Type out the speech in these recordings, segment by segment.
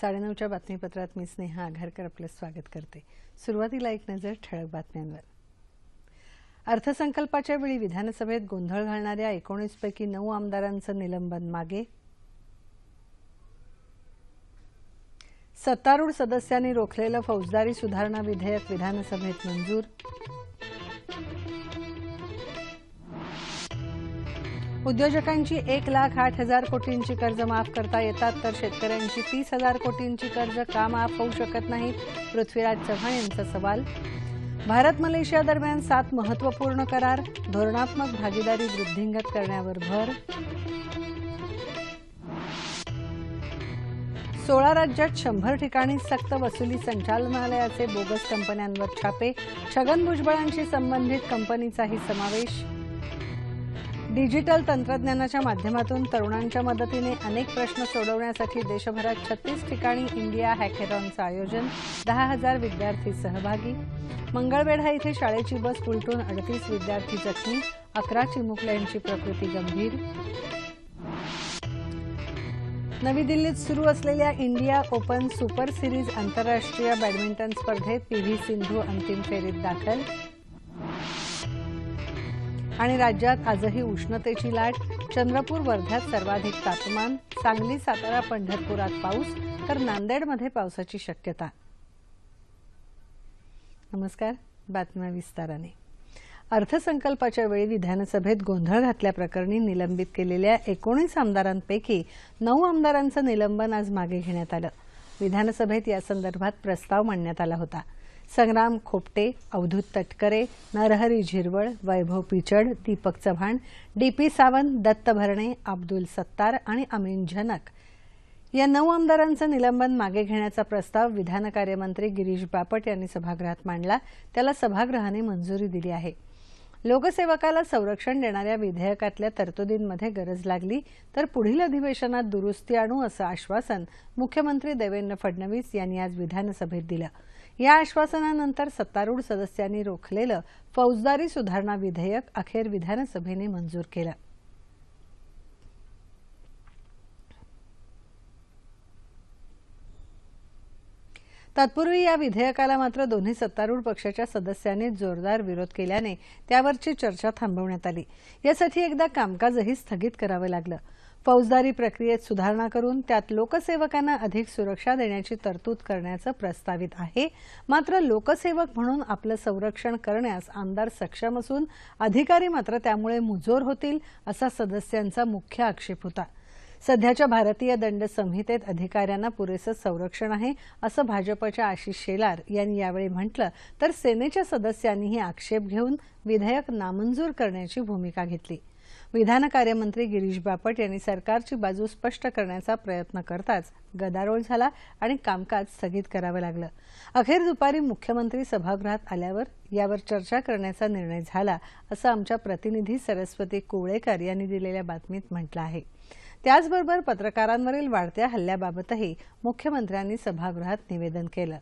साडेनऊच्या बातमीपत्रात मी स्नेहा आघारकर आपलं स्वागत करते. सुरुवातीला एक नजर ठळक बातम्यांवर. अर्थसंकल्पाच्या वेळी विधानसभेत गोंधळ घालणाऱ्या एकोणीसपैकी नऊ आमदारांचं निलंबन मागे. सत्तारूढ सदस्यांनी रोखलेलं फौजदारी सुधारणा विधेयक विधानसभेत मंजूर. उद्योजकांची एक लाख आठ हजार कोटींची कर्ज माफ करता येतात तर शेतकऱ्यांची तीस हजार कोटींची कर्ज का माफ होऊ शकत नाहीत पृथ्वीराज चव्हाण यांचा सवाल. भारत मलेशिया दरम्यान सात महत्त्वपूर्ण करार धोरणात्मक भागीदारी वृद्धिंगत करण्यावर भर. सोळा राज्यात शंभर ठिकाणी सक्त वसुली संचालनालयाचे बोगस कंपन्यांवर छापे. छगन भुजबळांशी संबंधित कंपनीचाही समावेश. डिजिटल तंत्रज्ञानाच्या माध्यमातून तरुणांच्या मदतीने अनेक प्रश्न सोडवण्यासाठी देशभरात छत्तीस ठिकाणी इंडिया हॅकेथॉनचं आयोजन दहा हजार विद्यार्थी सहभागी. मंगळवेढा इथे शाळेची बस उलटून अडतीस विद्यार्थी जखमी अकरा चिमुकल्यांची प्रकृती गंभीर. नवी दिल्लीत सुरू असलेल्या इंडिया ओपन सुपर सिरीज आंतरराष्ट्रीय बॅडमिंटन स्पर्धेत पी व्ही सिंधू अंतिम फेरीत दाखल. आणि राज्यात आजही उष्णतेची लाट. चंद्रपूर वर्ध्यात सर्वाधिक तापमान. सांगली सातारा पंढरपुरात पाऊस. तर नांदेडमध्ये पावसाची शक्यता. नमस्कार. बातम्या विस्ताराने. अर्थसंकल्पाच्या वेळी विधानसभेत गोंधळ घातल्याप्रकरणी निलंबित केलेल्या एकोणीस आमदारांपैकी नऊ आमदारांचं निलंबन आज मागे घेण्यात आलं. विधानसभेत यासंदर्भात प्रस्ताव मांडण्यात आला होता. संग्राम खोपटे अवधूत तटकरे नरहरी झिरवळ वैभव पिचड दीपक चव्हाण डी पी सावंत दत्त भरणे अब्दुल सत्तार आणि अमीन झनक. या नऊ आमदारांचं निलंबन मागे घेण्याचा प्रस्ताव विधान कार्यमंत्री गिरीश बापट यांनी सभागृहात मांडला. त्याला सभागृहाने मंजुरी दिली आहे. लोकसेवकाला संरक्षण देणाऱ्या विधेयकातल्या तरतुदींमध्ये गरज लागली तर पुढील अधिवेशनात दुरुस्ती आणू असं आश्वासन मुख्यमंत्री देवेंद्र फडणवीस यांनी आज विधानसभेत दिलं. या आश्वासनानंतर सत्तारूढ सदस्यांनी रोखलेलं फौजदारी सुधारणा विधेयक अखेर विधानसभेने मंजूर केलं. तत्पूर्वी या विधेयकाला मात्र दोन्ही सत्तारूढ पक्षाच्या सदस्यांनी जोरदार विरोध केल्याने त्यावरची चर्चा थांबवण्यात आली. यासाठी एकदा कामकाजही स्थगित करावं लागलं. फौजदारी प्रक्रियेत सुधारणा करून त्यात लोकसेवकांना अधिक सुरक्षा देण्याची तरतूद करण्याचं प्रस्तावित आहे. मात्र लोकसेवक म्हणून आपलं संरक्षण करण्यास आमदार सक्षम असून अधिकारी मात्र त्यामुळे मुजोर होतील असा सदस्यांचा मुख्य आक्षेप होता. सध्याच्या भारतीय दंड संहितेत अधिकाऱ्यांना पुरेसं संरक्षण आहे असं भाजपच्या आशिष शेलार यांनी यावेळी म्हटलं. तर सेनेच्या सदस्यांनीही आक्षेप घेऊन विधेयक नामंजूर करण्याची भूमिका घेतली. विधान कार्यमंत्री गिरीश बापट यांनी सरकारची बाजू स्पष्ट करण्याचा प्रयत्न करताच गदारोळ झाला आणि कामकाज स्थगित करावं लागलं. अखेर दुपारी मुख्यमंत्री सभागृहात आल्यावर यावर चर्चा करण्याचा निर्णय झाला असं आमच्या प्रतिनिधी सरस्वती कुवळेकर यांनी दिलेल्या बातमीत म्हटलं आहे. त्याचबरोबर पत्रकारांवरील वाढत्या हल्ल्याबाबतही मुख्यमंत्र्यांनी सभागृहात निवेदन केलं.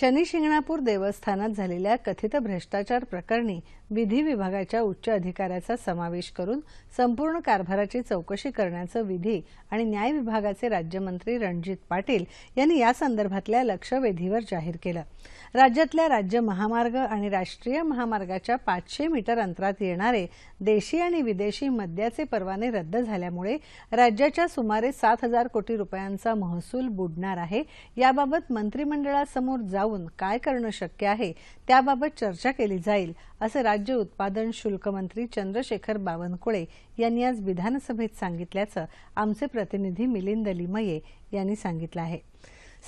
शनी शिंगणापूर देवस्थानात झालेल्या कथित भ्रष्टाचार प्रकरणी विधी विभागाच्या उच्च अधिकाऱ्याचा समावेश करून संपूर्ण कारभाराची चौकशी करण्याचं विधी आणि न्याय विभागाचे राज्यमंत्री रणजित पाटील यांनी या संदर्भातल्या लक्षवेधीवर जाहीर केलं. राज्यातल्या राज्य महामार्ग आणि राष्ट्रीय महामार्गाच्या पाचशे मीटर अंतरात येणारे देशी आणि विदेशी मद्याचे परवाने रद्द झाल्यामुळे राज्याच्या सुमारे सात हजार कोटी रुपयांचा महसूल बुडणार आहे. याबाबत मंत्रिमंडळासमोर लावून काय करणं शक्य आहे त्याबाबत चर्चा केली जाईल असं राज्य उत्पादन शुल्क मंत्री चंद्रशेखर बावनकुळे यांनी आज विधानसभेत सांगितल्याचं आमचे प्रतिनिधी मिलिंद लिमये यांनी सांगितलं आहे.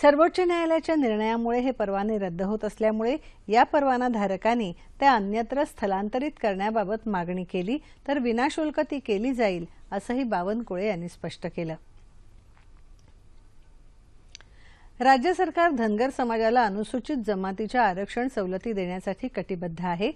सर्वोच्च न्यायालयाच्या निर्णयामुळे हे परवाने रद्द होत असल्यामुळे या परवानाधारकांनी त्या अन्यत्र स्थलांतरित करण्याबाबत मागणी केली तर विनाशुल्क ती केली जाईल असंही बावनकुळे यांनी स्पष्ट केलं. राज्य सरकार धनगर समाजाला अनुसूचित जमातीच्या आरक्षण सवलती देण्यासाठी कटिबद्ध आहे.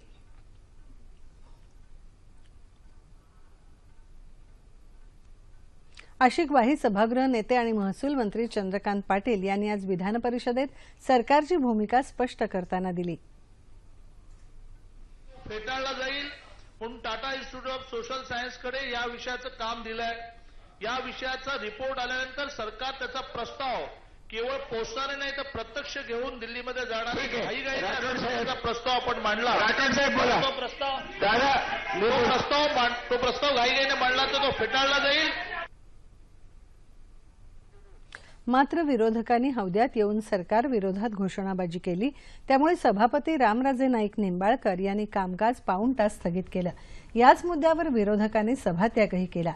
अशी ग्वाही सभागृह नेते आणि महसूल मंत्री चंद्रकांत पाटील यांनी आज विधान परिषदेत सरकारची भूमिका स्पष्ट करताना दिली. फेटाळला जाईल म्हणून टाटा इन्स्टिट्यूट ऑफ सोशल सायन्सकडे या विषयाचं काम दिलंय. या विषयाचा रिपोर्ट आल्यानंतर सरकार त्याचा प्रस्ताव केवळ पोचणारे नाही तर प्रत्यक्ष घेऊन दिल्लीमध्ये जाणार ठीक आहे. घाई घाई राठोड साहेब. प्रस्ताव आपण मांडला. राठोड साहेब बोला. तो प्रस्ताव दादा मी तो प्रस्ताव तो प्रस्ताव घाईघाईने मांडला तर तो फेटाळला जाईल. मात्र विरोधकांनी हौद्यात येऊन सरकार विरोधात घोषणाबाजी केली. त्यामुळे सभापती रामराजे नाईक निंबाळकर यांनी कामकाज पाऊण तास स्थगित केलं. याच मुद्द्यावर विरोधकांनी सभात्यागही केला.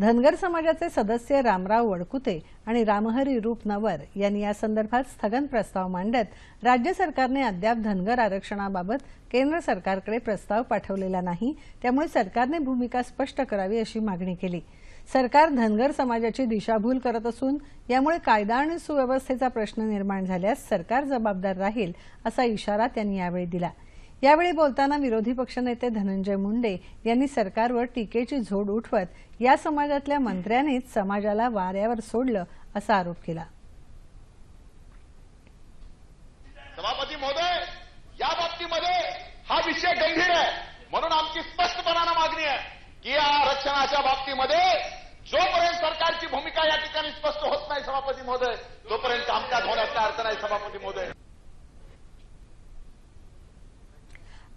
धनगर समाजाचे सदस्य रामराव वडकुते आणि रामहरी रूपनवर यांनी या संदर्भात स्थगन प्रस्ताव मांडत राज्य सरकारने अद्याप धनगर आरक्षणाबाबत केंद्र सरकारकडे प्रस्ताव पाठवलेला नाही. त्यामुळे सरकारने भूमिका स्पष्ट करावी अशी मागणी केली. सरकार धनगर समाजाची दिशाभूल करत असून यामुळे कायदा आणि सुव्यवस्थेचा प्रश्न निर्माण झाल्यास सरकार जबाबदार राहील असा इशारा त्यांनी यावेळी दिला. यावेळी बोलताना विरोधी पक्षनेते धनंजय मुंडे यांनी सरकारवर टीकेची झोड उठवत या समाजातल्या मंत्र्यांनीच समाजाला वाऱ्यावर सोडलं असा आरोप केला. सभापती महोदय या बाबतीमध्ये हा विषय गंभीर आहे. म्हणून आमची स्पष्टपणानं मागणी आहे की या आरक्षणाच्या बाबतीमध्ये जोपर्यंत सरकारची भूमिका या ठिकाणी स्पष्ट होत नाही सभापती महोदय तोपर्यंत कामकाज होण्याचा अर्थ नाही सभापती महोदय.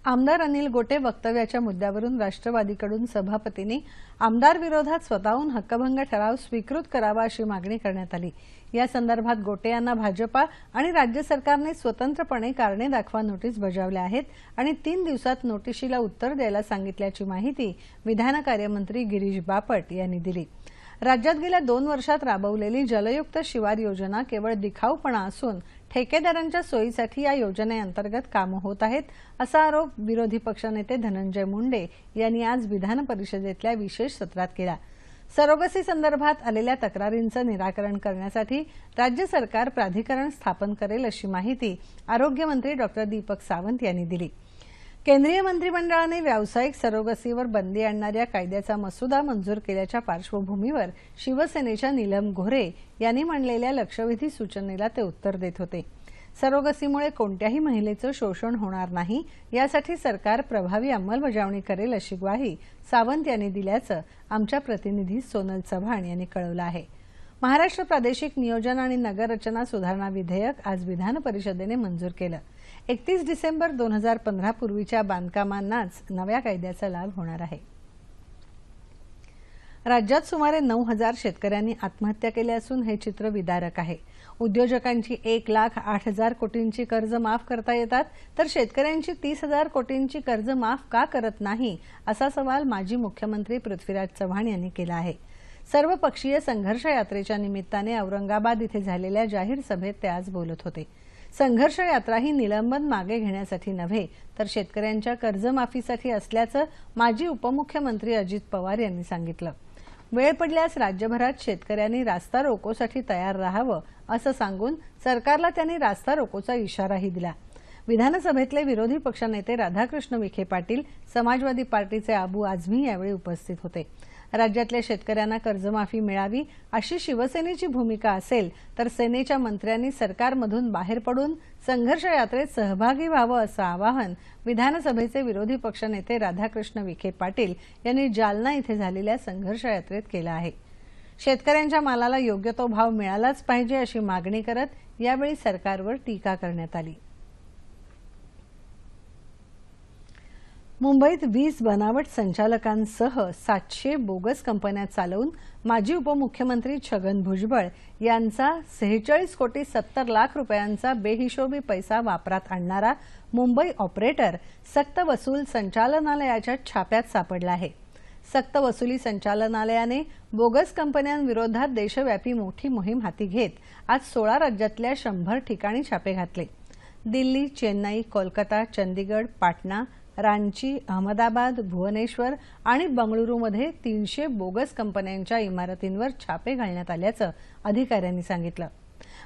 आमदार अनिल गोटे वक्तव्याच्या मुद्द्यावरून राष्ट्रवादीकडून सभापतींनी आमदार विरोधात स्वतःहून हक्कभंग ठराव स्वीकृत करावा अशी मागणी करण्यात आली. या संदर्भात गोटे यांना भाजपा आणि राज्य सरकारने स्वतंत्रपणे कारणे दाखवा नोटीस बजावल्या आहेत आणि तीन दिवसात नोटिशीला उत्तर द्यायला सांगितल्याची माहिती विधान कार्यमंत्री गिरीश बापट यांनी दिली. राज्यात गेल्या दोन वर्षात राबवलेली जलयुक्त शिवार योजना केवळ दिखाऊपणा असून ठेकेदारांच्या सोयीसाठी या योजनेअंतर्गत कामं होत आहेत असा आरोप विरोधी पक्षनेते धनंजय मुंडे यांनी आज विधान परिषदेतल्या विशेष सत्रात केला. सरोगसी संदर्भात आलेल्या तक्रारींचं निराकरण करण्यासाठी राज्य सरकार प्राधिकरण स्थापन करेल अशी माहिती आरोग्यमंत्री डॉक्टर दीपक सावंत यांनी दिली. केंद्रीय मंत्रिमंडळाने व्यावसायिक सरोगसीवर बंदी आणणाऱ्या कायद्याचा मसुदा मंजूर केल्याच्या पार्श्वभूमीवर शिवसेनेच्या नीलम घोरे यांनी मांडलेल्या लक्षवेधी सूचनेला ते उत्तर देत होते. सरोगसीमुळे कोणत्याही महिलेचं शोषण होणार नाही यासाठी सरकार प्रभावी अंमलबजावणी करेल अशी ग्वाही सावंत यांनी दिल्याचं आमच्या प्रतिनिधी सोनल चव्हाण यांनी कळवलं आहे. महाराष्ट्र प्रादेशिक नियोजन आणि नगररचना सुधारणा विधेयक आज विधान परिषदेने मंजूर केलं. एकतीस डिसेंबर दोन हजार पंधरा पूर्वीच्या बांधकामांनाच नव्या कायद्याचा लाभ होणार आहे. राज्यात सुमारे नऊ हजार शेतकऱ्यांनी आत्महत्या केल्या असून हे चित्र विदारक आहे. उद्योजकांची एक लाख आठ हजार कोटींची कर्ज माफ करता येतात तर शेतकऱ्यांची तीस हजार कोटींची कर्ज माफ का करत नाही असा सवाल माजी मुख्यमंत्री पृथ्वीराज चव्हाण यांनी केला आहे. सर्वपक्षीय संघर्ष यात्रेच्या निमित्ताने औरंगाबाद इथे झालेल्या जाहीर सभेत ते आज बोलत होते. संघर्ष यात्रा ही निलंबन मागे घेण्यासाठी नव्हे तर शेतकऱ्यांच्या कर्जमाफीसाठी असल्याचं माजी उपमुख्यमंत्री अजित पवार यांनी सांगितलं. वेळ पडल्यास राज्यभरात शेतकऱ्यांनी रास्ता रोकोसाठी तयार राहावं असं सांगून सरकारला त्यांनी रास्ता रोकोचा इशाराही दिला. विधानसभेतले विरोधी पक्षनेते राधाकृष्ण विखे पाटील समाजवादी पार्टीचे आबू आझमी यावेळी उपस्थित होते. राज्यातल्या शेतकऱ्यांना कर्जमाफी मिळावी अशी शिवसेनेची भूमिका असेल तर सेनेच्या मंत्र्यांनी सरकारमधून बाहेर पडून संघर्ष यात्रेत सहभागी व्हावं असं आवाहन विधानसभेचे विरोधी पक्षनेते राधाकृष्ण विखे पाटील यांनी जालना इथे झालेल्या संघर्ष यात्रेत केलं आहे. शेतकऱ्यांच्या मालाला योग्य तो भाव मिळालाच पाहिजे अशी मागणी करत यावेळी सरकारवर टीका करण्यात आली. मुंबईत वीज बनावट संचालकांसह सातशे बोगस कंपन्या चालवून माजी उपमुख्यमंत्री छगन भुजबळ यांचा सेहेचाळीस कोटी सत्तर लाख रुपयांचा बेहिशोबी पैसा वापरात आणणारा मुंबई ऑपरेटर सक्त वसूल संचालनालयाच्या छाप्यात सापडला आहे. सक्त वसुली संचालनालयाने बोगस कंपन्यांविरोधात देशव्यापी मोठी मोहीम हाती घेत आज सोळा राज्यातल्या शंभर ठिकाणी छापे घातले. दिल्ली चेन्नई कोलकाता चंदीगड पाटणा रांची अहमदाबाद भुवनेश्वर आणि बंगळुरूमध्ये तीनशे बोगस कंपन्यांच्या इमारतींवर छापे घालण्यात आल्याचं अधिकाऱ्यांनी सांगितलं.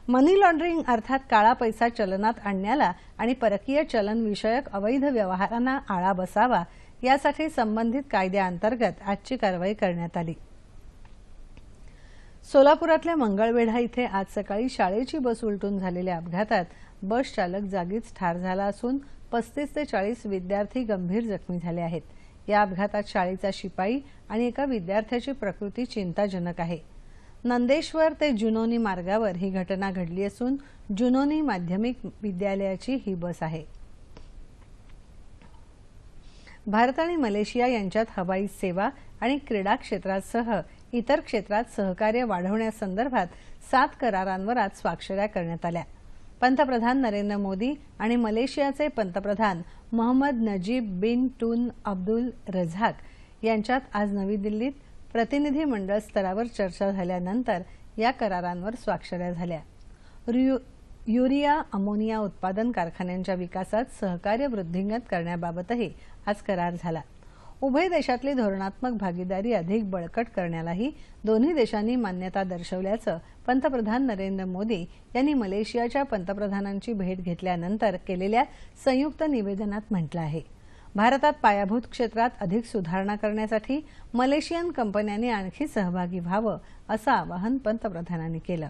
मनी लॉन्ड्रिंग अर्थात काळा पैसा चलनात आणण्याला आणि परकीय चलनविषयक अवैध व्यवहारांना आळा बसावा यासाठी संबंधित कायद्याअंतर्गत आजची कारवाई करण्यात आली. सोलापुरातल्या मंगळवेढा इथे आज सकाळी शाळेची बस उलटून झालेल्या अपघातात बस चालक जागीच ठार झाला असून पस्तीस ते चाळीस विद्यार्थी गंभीर जखमी झाले आहेत. या अपघातात शाळेचा शिपाई आणि एका विद्यार्थ्याची प्रकृती चिंताजनक आहे. नंदेश्वर ते जुनोनी मार्गावर ही घटना घडली असून जुनोनी माध्यमिक विद्यालयाची ही बस आहे. भारत आणि मलेशिया यांच्यात हवाई सेवा आणि क्रीडा क्षेत्रासह इतर क्षेत्रात सहकार्य वाढवण्यासंदर्भात सात करारांवर आज स्वाक्षऱ्या करण्यात आल्या. पंतप्रधान नरेंद्र मोदी आणि मलेशियाचे पंतप्रधान Mohammad Najib bin Tun Abdul Razak यांच्यात आज नवी दिल्लीत प्रतिनिधी मंडळ स्तरावर चर्चा झाल्यानंतर या करारांवर स्वाक्षऱ्या झाल्या. युरिया अमोनिया उत्पादन कारखान्यांच्या विकासात सहकार्य वृद्धिंगत करण्याबाबतही आज करार झाला. उभय देशातली धोरणात्मक भागीदारी अधिक बळकट करण्यालाही दोन्ही देशांनी मान्यता दर्शवल्याचं पंतप्रधान नरेंद्र मोदी यांनी मलेशियाच्या पंतप्रधानांची भेट घेतल्यानंतर केलेल्या संयुक्त निवेदनात म्हटलं आहे. भारतात पायाभूत क्षेत्रात अधिक सुधारणा करण्यासाठी मलेशियन कंपन्यांनी आणखी सहभागी व्हावं असं आवाहन पंतप्रधानांनी केलं.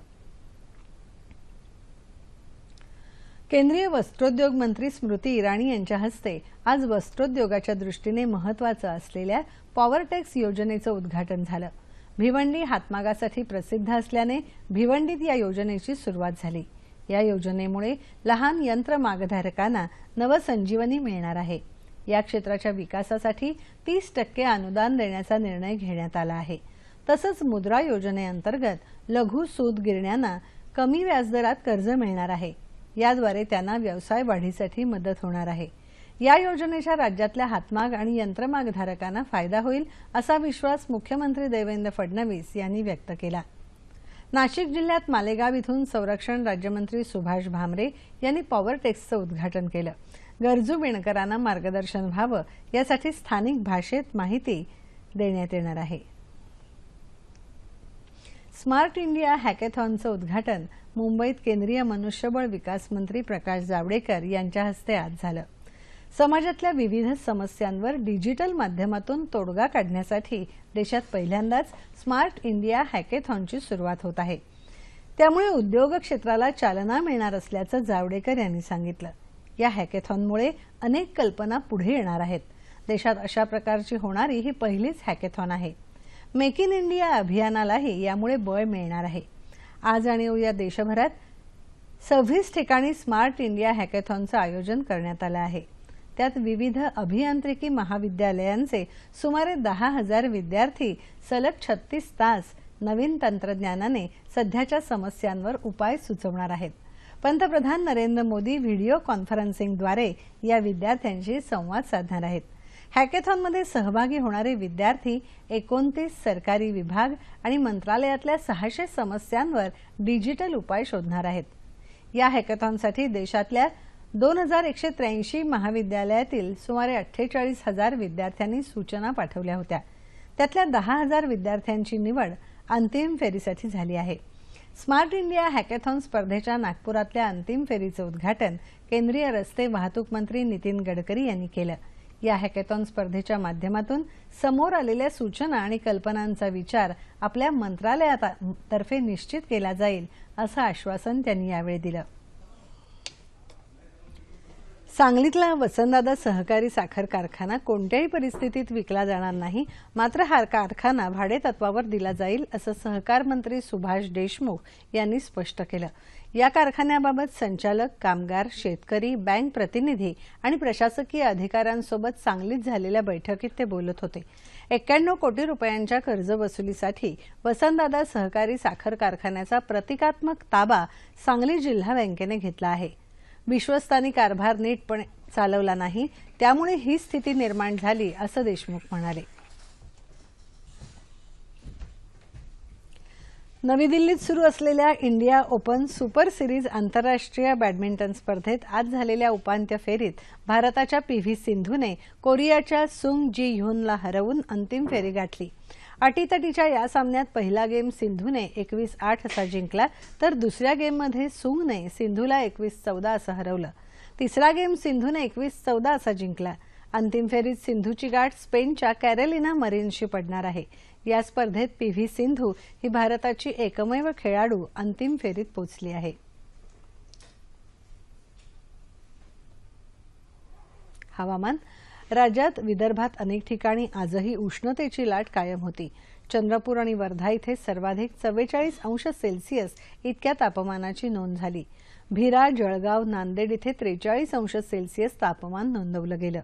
केंद्रीय वस्त्रोद्योग मंत्री स्मृती इराणी यांच्या हस्ते आज वस्त्रोद्योगाच्या दृष्टीने महत्वाचं असलेल्या पॉवरटेक्स योजनेचं उद्घाटन झालं. भिवंडी हातमागासाठी प्रसिद्ध असल्याने भिवंडीत या योजनेची सुरुवात झाली. या योजनेमुळे लहान यंत्र मागधारकांना नवसंजीवनी मिळणार आहे. या क्षेत्राच्या विकासासाठी तीस टक्के अनुदान देण्याचा निर्णय घेण्यात आला आहे. तसंच मुद्रा योजनेअंतर्गत लघु सूत गिरण्यांना कमी व्याजदरात कर्ज मिळणार आहे. याद्वारे त्यांना व्यवसाय वाढीसाठी मदत होणार आहे. या योजनेच्या राज्यातल्या हातमाग आणि यंत्रमागधारकांना फायदा होईल असा विश्वास मुख्यमंत्री देवेंद्र फडणवीस यांनी व्यक्त केला. नाशिक जिल्ह्यात मालेगाव इथून संरक्षण राज्यमंत्री सुभाष भामरे यांनी पॉवरटेक्सचं उद्घाटन केलं. गरजू विणकरांना मार्गदर्शन व्हावं यासाठी स्थानिक भाषेत माहिती देण्यात येणार आहे. स्मार्ट इंडिया हॅकेथॉनचं उद्घाटन मुंबईत केंद्रीय मनुष्यबळ विकास मंत्री प्रकाश जावडेकर यांच्या हस्ते आज झालं. समाजातल्या विविध समस्यांवर डिजिटल माध्यमातून तोडगा काढण्यासाठी देशात पहिल्यांदाच स्मार्ट इंडिया हॅकेथॉनची सुरुवात होत आहे. त्यामुळे उद्योग क्षेत्राला चालना मिळणार असल्याचं जावडेकर यांनी सांगितलं. या हॅकेथॉनमुळे अनेक कल्पना पुढे येणार आहेत. देशात अशा प्रकारची होणारी ही पहिलीच हॅकेथॉन आहे. मेक इन इंडिया अभियानालाही यामुळे बळ मिळणार आहे. आज आणि उद्या देशभरात सव्वीस ठिकाणी स्मार्ट इंडिया हॅकेथॉनचं आयोजन करण्यात आलं आहे. त्यात विविध अभियांत्रिकी महाविद्यालयांचे सुमारे दहा हजार विद्यार्थी सलग छत्तीस तास नवीन तंत्रज्ञानाने सध्याच्या समस्यांवर उपाय सुचवणार आहेत. पंतप्रधान नरेंद्र मोदी व्हिडिओ कॉन्फरन्सिंगद्वारे या विद्यार्थ्यांशी संवाद साधणार आहेत. हॅकेथॉनमध्ये सहभागी होणारे विद्यार्थी एकोणतीस सरकारी विभाग आणि मंत्रालयातल्या सहाशे समस्यांवर डिजिटल उपाय शोधणार आहेत. या हॅकेथॉनसाठी देशातल्या दोन हजार एकशे त्र्याऐंशी महाविद्यालयातील सुमारे अठ्ठेचाळीस हजार विद्यार्थ्यांनी सूचना पाठवल्या होत्या. त्यातल्या दहा हजार विद्यार्थ्यांची निवड अंतिम फेरीसाठी झाली आहे. स्मार्ट इंडिया हॅकेथॉन स्पर्धेच्या नागपुरातल्या अंतिम फेरीचं उद्घाटन केंद्रीय रस्ते वाहतूक मंत्री नितीन गडकरी यांनी केलं. या हॅकेथॉन स्पर्धेच्या माध्यमातून समोर आलेल्या सूचना आणि कल्पनांचा विचार आपल्या मंत्रालयातर्फे निश्चित केला जाईल असं आश्वासन त्यांनी यावेळी दिलं. सांगलीतला वसंतदादा सहकारी साखर कारखाना कोणत्याही परिस्थितीत विकला जाणार नाही मात्र हा कारखाना भाडेतत्वावर दिला जाईल असं सहकार मंत्री सुभाष देशमुख यांनी स्पष्ट केलं. या कारखान्याबाबत संचालक कामगार शेतकरी बँक प्रतिनिधी आणि प्रशासकीय अधिकाऱ्यांसोबत सांगलीत झालेल्या बैठकीत ते बोलत होते. एक्क्याण्णव कोटी रुपयांच्या कर्ज वसुलीसाठी वसंतदादा सहकारी साखर कारखान्याचा प्रतिकात्मक ताबा सांगली जिल्हा बँकेने घेतला आहे. विश्वस्तानी कारभार नीटपणे चालवला नाही त्यामुळे ही स्थिती निर्माण झाली असं देशमुख म्हणाले. नवी दिल्लीत सुरू असलेल्या इंडिया ओपन सुपर सिरीज आंतरराष्ट्रीय बॅडमिंटन स्पर्धेत आज झालेल्या उपांत्य फेरीत भारताच्या पी व्ही सिंधूने कोरियाच्या सुंग जी ह्यूनला हरवून अंतिम फेरी गाठली. अटीतटीच्या या सामन्यात पहिला गेम सिंधूने एकवीस आठ असा जिंकला तर दुसऱ्या गेममध्ये सुंगने सिंधूला एकवीस चौदा असं हरवलं. तिसरा गेम सिंधूने एकवीस चौदा असा जिंकला. अंतिम फेरीत सिंधूची गाठ स्पेनच्या कॅरेलिना मरीनशी पडणार आहे. या स्पर्धेत पी व्ही सिंधू ही भारताची एकमेव खेळाडू अंतिम फेरीत पोचली आहे. हवामान राज्यात विदर्भात अनेक ठिकाणी आजही उष्णतेची लाट कायम होती. चंद्रपूर आणि वर्धा इथे सर्वाधिक चव्वेचाळीस अंश सेल्सिअस इतक्या तापमानाची नोंद झाली. भिरा जळगाव नांदेड इथे त्रेचाळीस अंश सेल्सिअस तापमान नोंदवलं गेलं.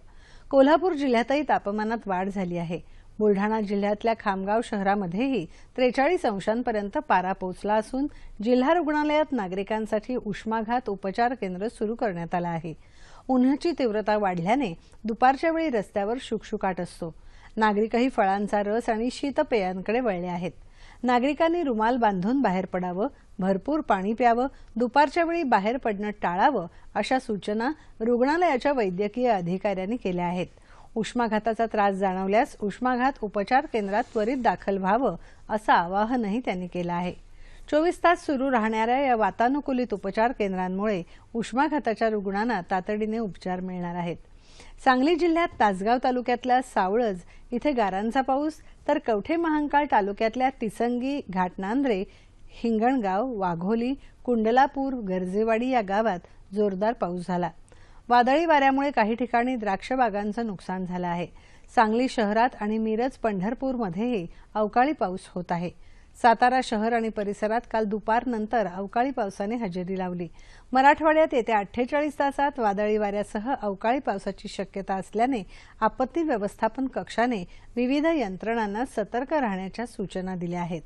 कोल्हापूर जिल्ह्यातही तापमानात वाढ झाली आहे. बुलढाणा जिल्ह्यातल्या खामगाव शहरामध्येही त्रेचाळीस अंशांपर्यंत पारा पोहोचला असून जिल्हा रुग्णालयात नागरिकांसाठी उष्माघात उपचार केंद्र सुरू करण्यात आलं आहे. उन्हाची तीव्रता वाढल्याने दुपारच्या वेळी रस्त्यावर शुकशुकाट असतो. नागरिकही फळांचा रस आणि शीतपेयांकडे वळले आहेत. नागरिकांनी रुमाल बांधून बाहेर पडावं भरपूर पाणी प्यावं दुपारच्या वेळी बाहेर पडणं टाळावं अशा सूचना रुग्णालयाच्या वैद्यकीय अधिकाऱ्यांनी केल्या आहेत. उष्माघाताचा त्रास जाणवल्यास उष्माघात उपचार केंद्रात त्वरित दाखल व्हावं असं आवाहनही त्यांनी केलं आहे. चोवीस तास सुरू राहणाऱ्या या वातानुकूलित उपचार केंद्रांमुळे उष्माघाताच्या रुग्णांना तातडीने उपचार मिळणार आहेत. सांगली जिल्ह्यात तासगाव तालुक्यातल्या सावळज इथे गारांचा पाऊस तर कवठे महांकाळ तालुक्यातल्या तिसंगी घाटनांद्रे हिंगणगाव वाघोली कुंडलापूर गर्जेवाडी या गावात जोरदार पाऊस झाला. वादळी वाऱ्यामुळे काही ठिकाणी द्राक्ष बागांचं नुकसान झालं आहे. सांगली शहरात आणि मिरज पंढरपूरमध्येही अवकाळी पाऊस होत आहे. सातारा शहर आणि परिसरात काल दुपारनंतर अवकाळी पावसाने हजेरी लावली. मराठवाड्यात येत्या अठ्ठेचाळीस तासात वादळी वाऱ्यासह अवकाळी पावसाची शक्यता असल्याने आपत्ती व्यवस्थापन कक्षाने विविध यंत्रणांना सतर्क राहण्याच्या सूचना दिल्या आहेत.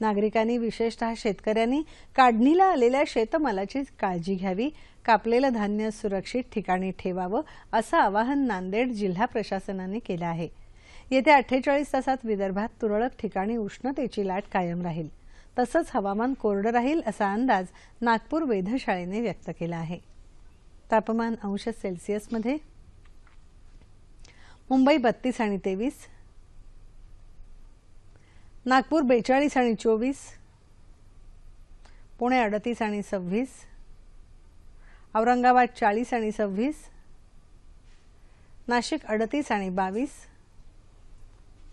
नागरिकांनी विशेषतः शेतकऱ्यांनी काढणीला आलेल्या शेतमालाची काळजी घ्यावी कापलेलं धान्य सुरक्षित ठिकाणी ठेवावं असं आवाहन नांदेड जिल्हा प्रशासनाने केलं आहे. येत्या अठ्ठेचाळीस तासात विदर्भात तुरळक ठिकाणी उष्णतेची लाट कायम राहील. तसंच हवामान कोरडं राहील असा अंदाज नागपूर वेधशाळेने व्यक्त केला आहे. तापमान अंश सेल्सिअसमध्ये मुंबई बत्तीस आणि तेवीस. नागपूर बेचाळीस आणि चोवीस. पुणे अडतीस आणि सव्वीस. औरंगाबाद चाळीस आणि सव्वीस. नाशिक अडतीस आणि बावीस.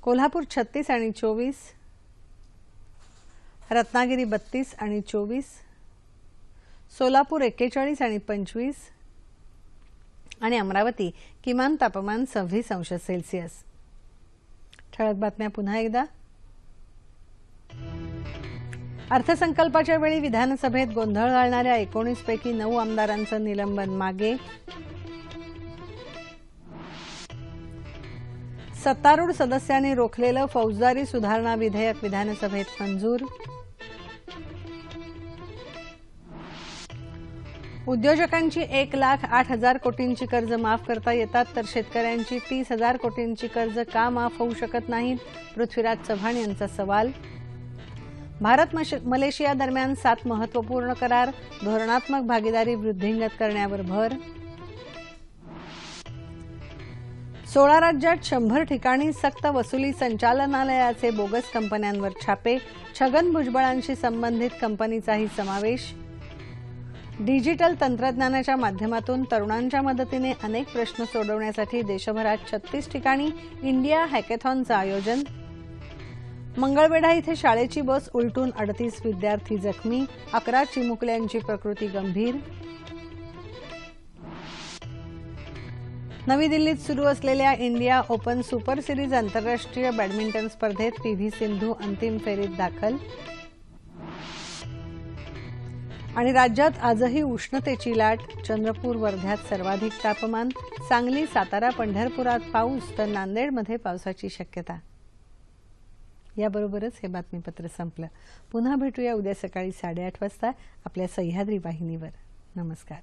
कोल्हापूर छत्तीस आणि चोवीस रत्नागिरी बत्तीस आणि चोवीस सोलापूर एक्केचाळीस आणि पंचवीस आणि अमरावती किमान तापमान सव्वीस अंश सेल्सिअस. ठळक बातम्या पुन्हा एकदा. अर्थसंकल्पाच्या वेळी विधानसभेत गोंधळ घालणाऱ्या एकोणीसपैकी नऊ आमदारांचं निलंबन मागे. सत्तारूढ सदस्यांनी रोखलेलं फौजदारी सुधारणा विधेयक विधानसभेत मंजूर. उद्योजकांची एक लाख आठ हजार कोटींची कर्ज माफ करता येतात तर शेतकऱ्यांची तीस हजार कोटींची कर्ज का माफ होऊ शकत नाहीत? पृथ्वीराज चव्हाण यांचा सवाल. भारत मलेशिया दरम्यान सात महत्त्वपूर्ण करार धोरणात्मक भागीदारी वृद्धिंगत करण्यावर भर. सोळा राज्यात शंभर ठिकाणी सक्त वसुली संचालनालयाचे बोगस कंपन्यांवर छापे छगन भुजबळांशी संबंधित कंपनीचाही समावेश. डिजिटल तंत्रज्ञानाच्या माध्यमातून तरुणांच्या मदतीने अनेक प्रश्न सोडवण्यासाठी देशभरात छत्तीस ठिकाणी इंडिया हॅकेथॉनचं आयोजन. मंगळवेढा इथे शाळेची बस उलटून अडतीस विद्यार्थी जखमी अकरा चिमुकल्यांची प्रकृती गंभीर. नवी दिल्लीत सुरू असलेल्या इंडिया ओपन सुपर सिरीज आंतरराष्ट्रीय बॅडमिंटन स्पर्धेत पी व्ही सिंधू अंतिम फेरीत दाखल. आणि राज्यात आजही उष्णतेची लाट चंद्रपूर वर्ध्यात सर्वाधिक तापमान सांगली सातारा पंढरपुरात पाऊस तर नांदेडमध्ये पावसाची शक्यता. याबरोबरच हे बातमीपत्र संपलं. पुन्हा भेटूया उद्या सकाळी साडेआठ वाजता आपल्या सह्याद्री वाहिनीवर. नमस्कार.